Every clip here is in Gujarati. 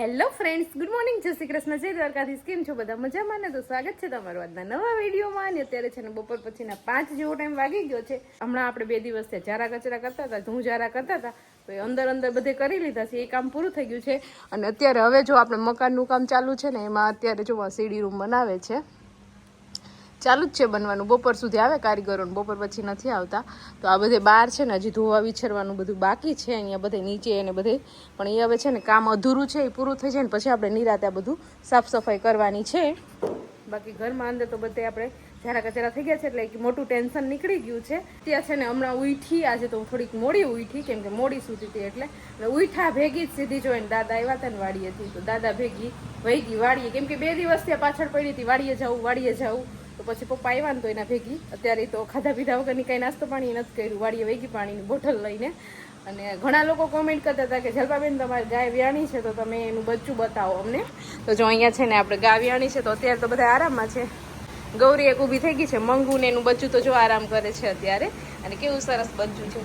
હેલો ફ્રેન્ડ્સ ગુડ મોર્નિંગ જય શ્રી કૃષ્ણ. જય દ્વારકાધીશ. કેમ છો બધા? મજામાં ને? તો સ્વાગત છે તમારું આજના નવા વિડીયોમાં. ને અત્યારે છે ને બપોર પછીના પાંચ જેવો ટાઈમ વાગી ગયો છે. હમણાં આપણે બે દિવસથી જારા કચરા કરતા હતા ધૂં જારા કરતા હતા. તો એ અંદર અંદર બધે કરી લીધા છે. એ કામ પૂરું થઈ ગયું છે. અને અત્યારે હવે જો આપણે મકાનનું કામ ચાલુ છે ને, એમાં અત્યારે જો સીડી રૂમ બનાવે છે. ચાલુ જ છે બનવાનું. બપોર સુધી આવે કારીગરોને બપોર પછી નથી આવતા. તો આ બધે બહાર છે ને, હજી ધોવા વિછરવાનું બધું બાકી છે. અહીંયા બધે નીચે અને બધે. પણ એ હવે છે ને, કામ અધૂરું છે, એ પૂરું થઈ જાય ને, પછી આપણે નિરાતે આ બધું સાફ સફાઈ કરવાની છે. બાકી ઘરમાં અંદર તો બધે આપણે ઝારા કચરા થઈ ગયા છે, એટલે એક મોટું ટેન્શન નીકળી ગયું છે. ત્યાં છે ને, હમણાં ઉઠી આજે તો હું થોડીક મોડી ઉઠી કેમ કે મોડી સૂતી હતી એટલે. ઉઠા ભેગી જ સીધી જોઈને દાદા આવ્યા હતા ને, વાડીએથી. તો દાદા ભેગી વહી ગઈ, વાડીએ. કેમ કે બે દિવસ ત્યાં પાછળ પડી હતી, વાડીએ જવું વાડીએ જવું તો પછી પપ્પા આવ્યા ને તો એના ભેગી. અત્યારે તો ખાધા પીધા વગરની કંઈ નાસ્તો પાણી નથી કર્યું. વાડીએ વેગી પાણીની બોટલ લઈને. અને ઘણા લોકો કોમેન્ટ કરતા હતા કે, જલપાબેન, તમારી ગાય વ્યાણી છે તો તમે એનું બચ્ચું બતાવો અમને. તો જો અહીંયા છે ને આપણે ગાય વ્યાણી છે તો અત્યારે તો બધા આરામમાં છે. ગૌરી એક ઊભી થઈ ગઈ છે. મંગુ ને એનું બચ્ચું તો જો આરામ કરે છે અત્યારે. અને કેવું સરસ બચ્ચું છે.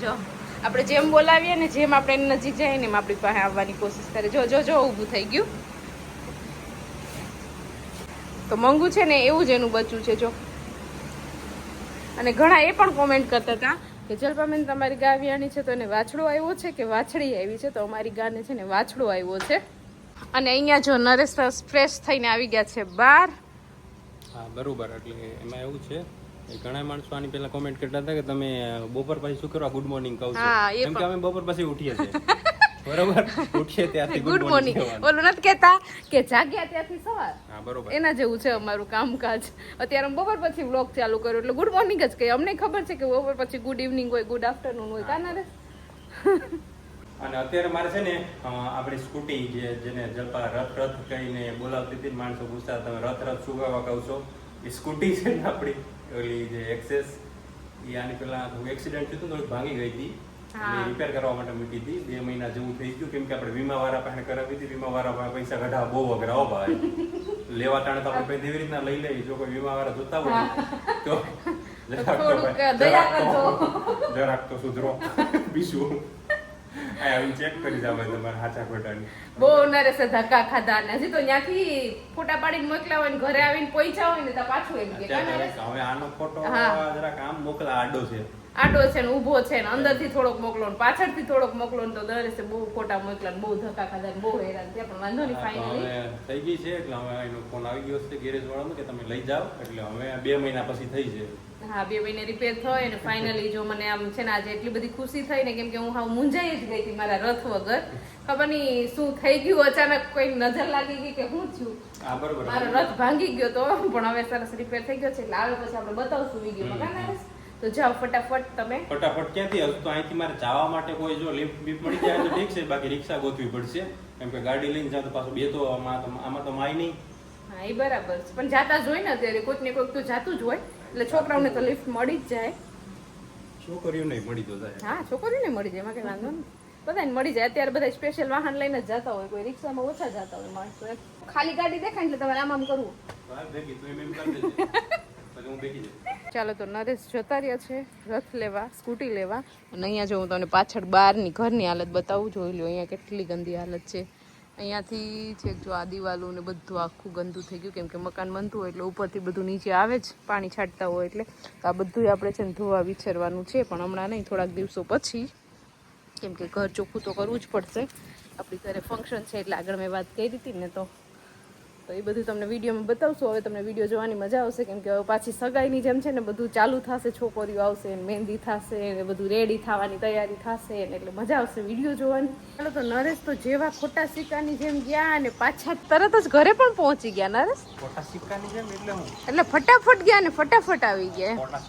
જો, આપણે જેમ બોલાવીએ ને જેમ આપણે એની નજીક જઈએ ને એમ આપણી પાસે આવવાની કોશિશ કરે. જો જો જો, ઊભું થઈ ગયું. તો મંગુ છે ને એવું જ એનું બચ્યું છે જો. અને ઘણા એ પણ કોમેન્ટ કરતા હતા કે જલપાબેન તમારી ગા વ્યાણી છે તો એને વાછડો આવ્યો છે કે વાછડી આવી છે? તો અમારી ગાને છે ને વાછડો આવ્યો છે. અને અહીંયા જો નરેશ ફ્રેશ થઈને આવી ગયા છે બાર હા બરોબર. એટલે એમાં એવું છે ઘણા માણસો આની પહેલા કોમેન્ટ કરતા હતા કે તમે બપોર પછી શું કરવા ગુડ મોર્નિંગ કહો છો. કેમ કે અમે બપોર પછી ઉઠીએ છીએ. બરોબર? ઉઠીએ ત્યાંથી ગુડ મોર્નિંગ ઓલું નથી કહેતા કે જાગ્યા ત્યાંથી સવાર. હા બરોબર. એના જેવું છે અમારું કામકાજ. અત્યારે અમે બપોર પછી વ્લોગ ચાલુ કર્યો એટલે ગુડ મોર્નિંગ જ કહીએ. અમને ખબર છે કે બપોર પછી ગુડ ઇવનિંગ હોય ગુડ આફ્ટરનૂન હોય કાના રે? અને અત્યારે મારે છે ને આપણી સ્કૂટી જે જેને જલપા રથ રથ કહીને બોલાવતી હતી માણસો પૂછતા તમે રથ રથ શું કહેવા કહો છો? એ સ્કૂટી છે ને આપણી ઓલી જે એક્સેસ એ આની પેલા હું એક્સિડન્ટ થયું હતું ભાંગી ગઈ હતી. રિપેર કરવા માટે મૂકી હતી. બે મહિના જેવું થઈ ગયું કેમ કે આપણે વીમા વાળા પાસે કરાવી હતી. વીમા વાળા પાસે પૈસા કઢા બહુ વગર ભાઈ. લેવા ટાણે તો આપણે એવી રીતના લઈ લઈએ. જો કોઈ વીમા વાળા જોતા હોય તો જરાક તો સુધરો. બીજું? આવીને ચેક કરી જાવ તમારે ખોટાની. બહુ નરેશે ધક્કા ખાધા ને હજી તો ત્યાંથી ફોટા પાડીને મોકલા હોય ને ઘરે આવીને પહોંચ્યા હોય ને તો પાછું એમ કે? હવે આનો ફોટો જરા કામ મોકલા આડો છે. આડો છે ને ઊભો છે ને અંદરથી થોડોક મોકલો ને પાછળથી થોડોક મોકલો ને તો નરેશે બહુ ખોટા મોકલા ને બહુ ધક્કા ખાધા બહુ હેરાન થયા. પણ વાંધો નહીં હા, ફાઇનલી થઈ ગઈ છે એટલે હવે એનો ફોન આવી ગયો છે ગેરેજ વાળાનો કે તમે લઈ જાઓ. એટલે હવે બે મહિના પછી થઈ છે. હા બે મહિને રિપેર થાય અને ફાઇનલી જો મને આમ છે ને આજે એટલી બધી ખુશી થઈ ને કેમ કે હું હાવ મૂંઝાઈ જ ગઈ હતી મારા રથ વગર. ખબર નહીં શું થઈ ગયું અચાનક કોઈ નજર લાગી ગઈ કે હું છું? હા મારો રથ ભાંગી ગયો તો પણ હવે સરસ રિપેર થઈ ગયો છે. એટલે આવે પછી આપણે બતાવશું વિડીયોમાં તો જાઓ ફટાફટ તમે. ફટાફટ ક્યાંથી હજુ તો અહીંથી મારે જવા માટે કોઈ જો લિફ્ટ બીફ્ટ મળી જાય તો ઠીક છે બાકી રિક્ષા ગોતવી પડશે. કેમ કે ગાડી લઈને જાવ તો પાછું બે તો આમાં તો આમાં તો માય નહીં. હા એ બરાબર છે. પણ જાતા જ હોય ને અત્યારે કોઈક ને કોઈક તો જાતું જ હોય. એટલે છોકરાઓને તો લિફ્ટ મળી જ જાય. છોકરીઓ નહીં મળી તો જાય. હા છોકરીઓને મળી જાય એમાં કઈ વાંધો નહીં. બધાને મળી જાય. અત્યારે બધા સ્પેશિયલ વાહન લઈને જ જતા હોય. કોઈ રિક્ષામાં ઓછા જતા હોય માણસો. ખાલી ગાડી દેખાય એટલે તમારે આમ આમ કરવું. ભેગી તો એમ એમ કરી ચાલો તો નરેશ જતા રહ્યા છે, રથ લેવા, સ્કૂટી લેવા. અને અહીંયા જો હું તમને પાછળ બહારની ઘરની હાલત બતાવું, જોઈ લો અહીંયા કેટલી ગંદી હાલત છે. અહીંયાથી છેક જો આ દિવાલો ને બધું આખું ગંદુ થઈ ગયું, કેમ કે મકાન બનતું હોય એટલે ઉપરથી બધું નીચે આવે જ, પાણી છાંટતા હોય એટલે. તો આ બધું આપણે છે ને ધોવા વિચારવાનું છે, પણ હમણાં નહીં, થોડાક દિવસો પછી. કેમ કે ઘર ચોખ્ખું તો કરવું જ પડશે. આપણી ઘરે ફંક્શન છે એટલે આગળ મેં વાત કરી હતી ને તો તો એ બધું તમને વિડીયોમાં બતાવશું. હવે તમને વીડિયો જોવાની મજા આવશે કેમ કે હવે પાછી સગાઈની જેમ છે ને બધું ચાલુ થશે છોકરીઓ આવશે મહેંદી થશે ને બધું રેડી થવાની તૈયારી થશે એટલે મજા આવશે વીડિયો જોવાની. ચાલો તો નરેશ તો જેવા ખોટા સિક્કાની જેમ ગયા અને પાછા તરત જ ઘરે પણ પહોંચી ગયા નરેશ? ખોટા સિક્કાની જેમ? એટલે એટલે ફટાફટ ગયા ને ફટાફટ આવી ગયા?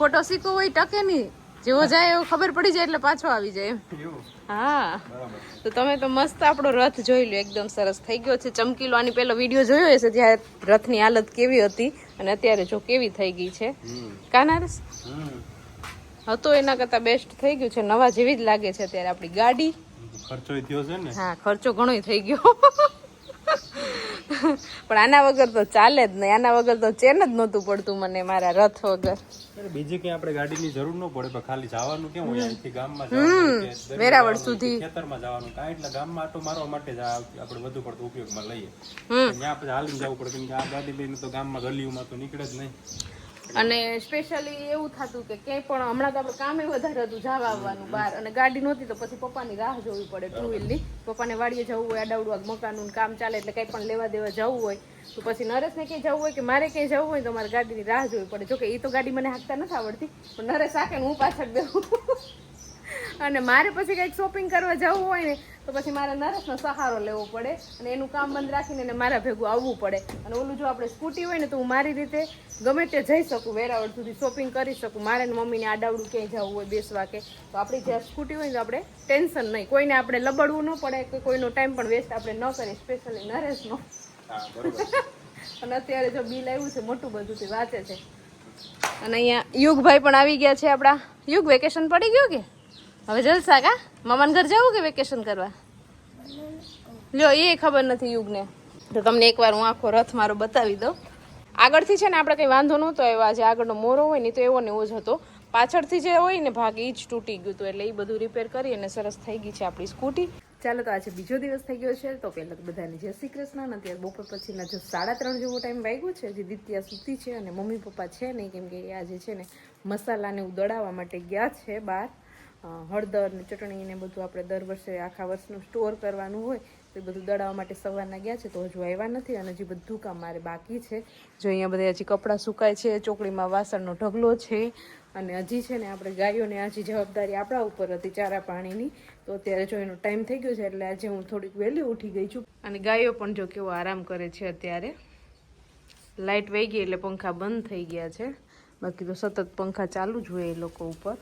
ખોટો સિક્કો હોય ટકે નહીં. જેવો જાય એવો ખબર પડી જાય એટલે પાછો આવી જાય એમ. હા. તો તમે તો મસ્ત આપણો રથ જોઈ લો એકદમ સરસ થઈ ગયો છે. ચમકીલો આની પેલો વીડિયો જોયો હશે જ્યારે રથની હાલત કેવી હતી અને અત્યારે જો કેવી થઈ ગઈ છે. કાનારસ? હતો એના કરતાં બેસ્ટ થઈ ગયું છે. નવા જેવી જ લાગે છે અત્યારે આપણી ગાડી. ખર્ચો થયો છે ને? હા ખર્ચો ઘણો થઈ ગયો. પણ આના વગર તો ચાલે જ નહીં. આના વગર તો ચેન જ નહોતું પડતું મને મારા રથ વગર. બીજી કઈ આપણે ગાડીની જરૂર ન પડે પણ ખાલી જવાનું કેમ હોય? અહીંથી ગામમાં જવાનું વેરાવળ સુધી. ખેતરમાં જવાનું? કાંઈ એટલે ગામમાં આટો મારવા માટે જ આપણે વધુ પડતો ઉપયોગમાં લઈએ. ત્યાં પછી હાલીને જવું પડે કેમ કે આ ગાડી લઈને તો ગામમાં ગલીઓમાં તો નીકળે જ નહીં. અને સ્પેશિયલી એવું થતું કે ક્યાંય પણ હમણાં તો આપણે કામે વધારે હતું જવા આવવાનું બહાર. અને ગાડી નહોતી તો પછી પપ્પાની રાહ જોવી પડે ટુ વ્હીલની પપ્પાને વાડીએ જવું હોય, અડાવડું મકાનનું કામ ચાલે એટલે કંઈ પણ લેવા દેવા જવું હોય, તો પછી નરેશને ક્યાંય જવું હોય કે મારે ક્યાંય જવું હોય તો મારે ગાડીની રાહ જોવી પડે. જોકે એ તો ગાડી મને હાંકતા નથી આવડતી, પણ નરેશ હાકે હું પાછળ બેહું. અને મારે પછી કંઈક શોપિંગ કરવા જવું હોય ને તો પછી મારે નરેશનો સહારો લેવો પડે અને એનું કામ બંધ રાખીને એને મારા ભેગું આવવું પડે. અને ઓલું જો આપણે સ્કૂટી હોય ને તો હું મારી રીતે ગમે તે જઈ શકું વેરાવળ સુધી શોપિંગ કરી શકું. મારે ને મમ્મીને આડાવડું ક્યાંય જવું હોય બેસવા કે. તો આપણી જ્યાં સ્કૂટી હોય ને તો આપણે ટેન્શન નહીં. કોઈને આપણે લબડવું ન પડે કે કોઈનો ટાઈમ પણ વેસ્ટ આપણે ન કરીએ સ્પેશિયલી નરેશનો. અને અત્યારે જો બિલ આવ્યું છે મોટું બધું તે વાંચે છે. અને અહીંયા યુગભાઈ પણ આવી ગયા છે આપણા. યુગ વેકેશન પડી ગયું કે? હવે જલસા કા? મામાને ઘર જવું કે વેકેશન કરવા? લ્યો, એ ખબર નથી યુગને. તો તમને એકવાર હું આખો રથ મારો બતાવી દઉં. આગળથી છે ને આપણે કંઈ વાંધો નહોતો આવ્યો. આજે આગળનો મોરો હોય ને તો એવો ને એવો જ હતો. પાછળથી જે હોય ને ભાગ એ જ તૂટી ગયું હતું. એટલે એ બધું રિપેર કરી અને સરસ થઈ ગઈ છે આપણી સ્કૂટી ચાલો તો આજે બીજો દિવસ થઈ ગયો છે. તો પહેલાં તો બધાને જય શ્રી કૃષ્ણ. અને અત્યારે બપોર પછીના જો સાડા ત્રણ જેવો ટાઈમ વાગ્યો છે. હજી દિત્યા સૂતી છે અને મમ્મી પપ્પા છે નહીં. કેમ કે આજે છે ને મસાલાને એવું દળાવવા માટે ગયા છે બહાર. હળદર ને ચટણી ને બધું આપણે દર વર્ષે આખા વર્ષનું સ્ટોર કરવાનું હોય, તો એ બધું દળાવવા માટે સવારના ગયા છે, તો હજુ આવ્યા નથી અને હજી બધું કામ મારે બાકી છે. જો અહીંયા બધા હજી કપડાં સુકાય છે, ચોકડીમાં વાસણનો ઢગલો છે, અને હજી છે ને આપણે ગાયોને હજી જવાબદારી આપણા ઉપર હતી ચારા પાણીની, તો અત્યારે જો એનો ટાઈમ થઈ ગયો છે, એટલે આજે હું થોડીક વહેલી ઉઠી ગઈ છું. અને ગાયો પણ જો કેવો આરામ કરે છે અત્યારે. લાઇટ વહી ગઈ એટલે પંખા બંધ થઈ ગયા છે. બાકી તો સતત પંખા ચાલુ જ હોય એ લોકો ઉપર.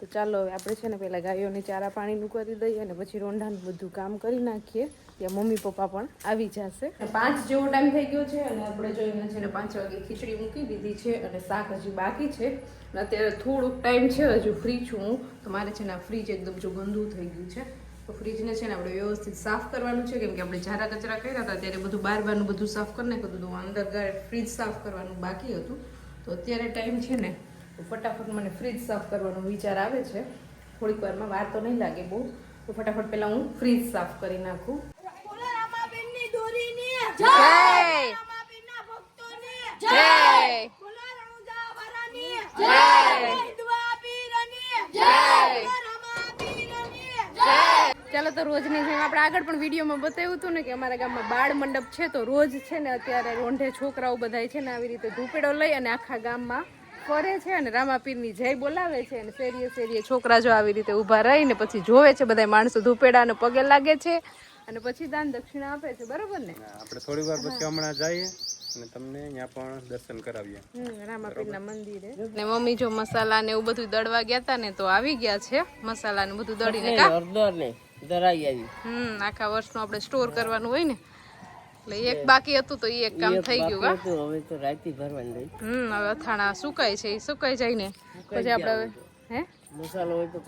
તો ચાલો હવે આપણે છે ને પહેલાં ગાયોને ચારા પાણીનું કરી દઈએ અને પછી રોંઢાનું બધું કામ કરી નાખીએ. ત્યાં મમ્મી પપ્પા પણ આવી જશે. પાંચ જેવો ટાઈમ થઈ ગયો છે અને આપણે જોઈને છે ને પાંચ વાગે ખીચડી મૂકી દીધી છે અને શાક હજી બાકી છે. અને અત્યારે થોડુંક ટાઈમ છે, હજુ ફ્રી છું હું. તો મારે છે ને આ ફ્રીજ એકદમ જો ગંદુ થઈ ગયું છે. તો ફ્રીજને છે ને આપણે વ્યવસ્થિત સાફ કરવાનું છે, કેમ કે આપણે ઝારા કચરા કર્યા હતા, ત્યારે બધું બાર બારનું બધું સાફ કરી નાખ્યું હતું. તો અંદર ફ્રીજ સાફ કરવાનું બાકી હતું. તો અત્યારે ટાઈમ છે ને તો ફટાફટ મને ફ્રીજ સાફ કરવાનો વિચાર આવે છે. થોડીક વારમાં વાર તો નહીં લાગે બહુ. તો ફટાફટ પહેલા હું ફ્રીજ સાફ કરી નાખું. ચાલો તો રોજની જેમ આપણે આગળ પણ વિડીયોમાં બતાવ્યું હતું ને કે અમારા ગામમાં બાળ મંડપ છે તો રોજ છે ને અત્યારે રોંઢે છોકરાઓ બધાય છે ને આવી રીતે ધૂપેડો લઈ અને આખા ગામમાં ફરે છે અને રામાપીરની જય બોલાવે છે અને શેરીએ શેરીએ છોકરા જો આવી રીતે ઊભા રહીને પછી જોવે છે બધા માણસો ધૂપેડાને પગે લાગે છે અને પછી દાન દક્ષિણા આપે છે બરોબર ને? આપણે થોડી વાર પછી હમણાં જઈએ અને તમને અહીંયા પણ દર્શન કરાવીએ. રામાપીરના મંદિરે. ને મમ્મી જો મસાલા ને એવું બધું દળવા ગયા હતા ને તો આવી ગયા છે મસાલા ને બધું દળીને કા? આવી. હમ આખા વર્ષનું આપણે સ્ટોર કરવાનું હોય ને એટલે એક બાકી હતું તો એ એક કામ થઈ ગયું વા હવે તો રાતી ભરવાની રહી. હમ હવે અથાણા સુકાય છે એ સુકાઈ જાય ને પછી આપણે હવે હે? મસાલો હોય તો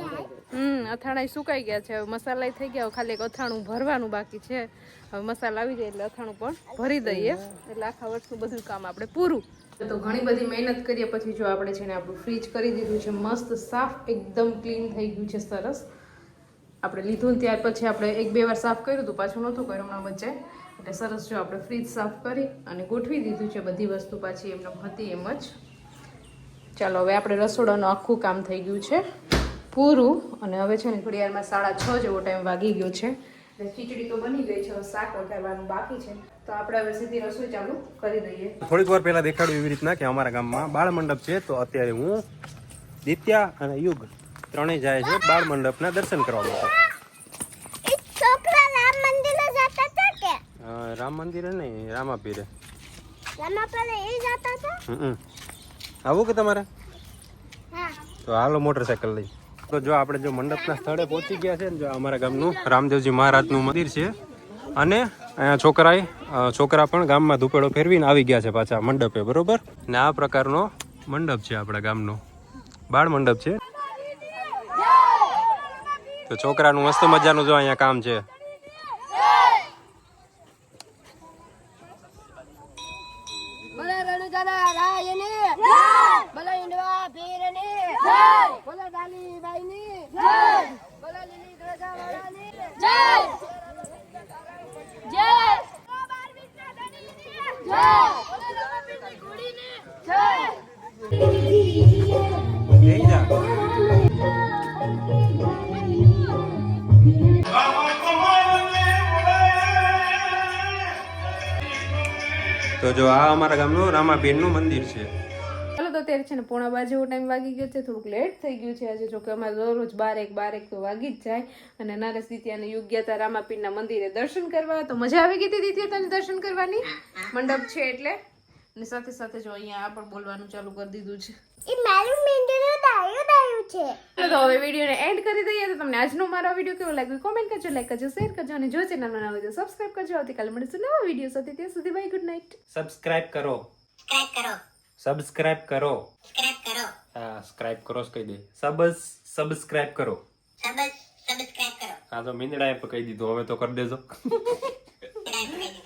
હમ અથાણા સુકાઈ ગયા છે હવે મસાલા થઈ ગયા ખાલી એક અથાણું ભરવાનું બાકી છે. હવે મસાલા આવી જાય એટલે અથાણું પણ ભરી દઈએ. એટલે આખા વર્ષનું બધું કામ આપણે પૂરું. તો ઘણી બધી મહેનત કરીએ પછી જો આપણે છે ને આપણું ફ્રીજ કરી દીધું છે મસ્ત સાફ એકદમ ક્લીન થઈ ગયું છે સરસ. આપણે લીધું ત્યાર પછી આપણે એક બે વાર સાફ કર્યું હતું પાછું નહોતું કર્યું હમણાં વચ્ચે. એટલે સરસ જો આપણે ફ્રીજ સાફ કરી અને ગોઠવી દીધું છે બધી વસ્તુ પાછી એમને હતી એમ જ. ચાલો, હવે આપણે રસોડાનું આખું કામ થઈ ગયું છે. પૂરું અને હવે છે ને ઘડિયાળમાં સાડા છ જેવો ટાઈમ વાગી ગયો છે. એટલે ખીચડી તો બની ગઈ છે, હવે શાક વઘારવાનું બાકી છે. તો આપણે હવે સીધી રસોઈ ચાલુ કરી દઈએ. થોડીક વાર પહેલાં દેખાડ્યું એવી રીતના કે અમારા ગામમાં બાળ મંડપ છે, તો અત્યારે હું, દિત્યા અને યુગ ત્રણેય જાય છે બાળ મંડપના દર્શન કરવા માટે છોકરા રામ મંદિરે જતા હતા કે અ, રામ મંદિરે નહીં રામાપીરે. આવું કે તમારે? તો હાલો મોટરસાયકલ લઈ. તો જો આપણે જો મંડપના સ્થળે પહોંચી ગયા છે ને જો અમારા ગામનું રામદેવજી મહારાજનું મંદિર છે. અને અહીંયા છોકરાએ છોકરા પણ ગામમાં ધૂપેડો ફેરવીને આવી ગયા છે પાછા મંડપે બરોબર? ને આ પ્રકારનો મંડપ છે આપણા ગામનો. બાળ મંડપ છે. તો છોકરાનું મસ્ત મજાનું જો અહીંયા કામ છે ગણા રાયની જય બોલો ઇન્દવા પીરની જય બોલો દાલીબાઈની જય બોલો લીલી ધ્વજાવાળાની જય જય જય બોલો રમાપીરની ઘોડીની જય જઈ જા તો જો આ અમારા ગામનું રામાબેનનું મંદિર છે. ચાલો તો અત્યારે છે ને પોણા બાર જેવો ટાઈમ વાગી ગયો છે થોડુંક લેટ થઈ ગયું છે આજે જો કે અમારે દરરોજ બારેક બારેક તો વાગી જ જાય. અને નરેશ દિત્યાને યોગ્યતા રામાપીરના મંદિરે દર્શન કરવા તો મજા આવી ગઈ હતી દિત્યાતાને દર્શન કરવાની? મંડપ છે એટલે? અને સાથે સાથે જો અહીંયા આ પણ બોલવાનું ચાલુ કરી દીધું છે. એ મારું મીંડું દાયું દાયું છે. તો હવે વિડીયોને એન્ડ કરી દઈએ તો તમને આજનો મારો વીડિયો કેવો લાગ્યો? કોમેન્ટ કરજો લાઈક કરજો શેર કરજો અને જો ચેનલમાં નવા હોય તો સબસ્ક્રાઇબ કરજો. આવતીકાલે મળીશું નવા વીડિયો સાથે. ત્યાં સુધી બાય ગુડ નાઇટ સબસ્ક્રાઇબ કરો. સબસ્ક્રાઇબ કરો. હા સ્ક્રાઇબ કરો કહી દે. સબસ સબસ્ક્રાઇબ કરો. હા તો મીંદડા એ કહી દીધું. હવે તો કરી દેજો.